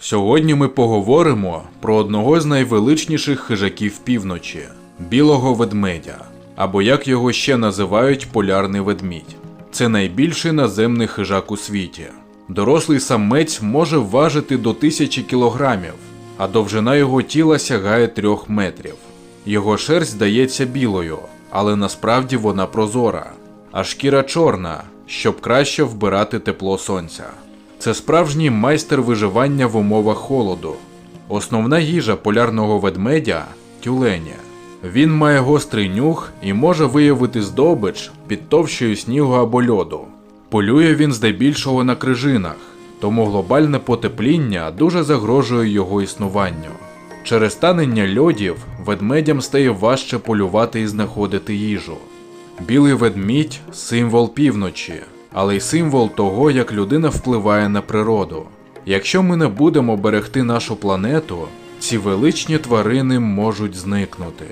Сьогодні ми поговоримо про одного з найвеличніших хижаків півночі білого ведмедя, або як його ще називають полярний ведмідь. Це найбільший наземний хижак у світі. Дорослий самець може важити до тисячі кілограмів, а довжина його тіла сягає трьох метрів. Його шерсть здається білою, але насправді вона прозора, а шкіра чорна, щоб краще вбирати тепло сонця. Це справжній майстер виживання в умовах холоду. Основна їжа полярного ведмедя тюлені. Він має гострий нюх і може виявити здобич під товщою снігу або льоду. Полює він здебільшого на крижинах, тому глобальне потепління дуже загрожує його існуванню. Через танення льодів ведмедям стає важче полювати і знаходити їжу. Білий ведмідь символ півночі, але й символ того, як людина впливає на природу. Якщо ми не будемо берегти нашу планету, ці величні тварини можуть зникнути.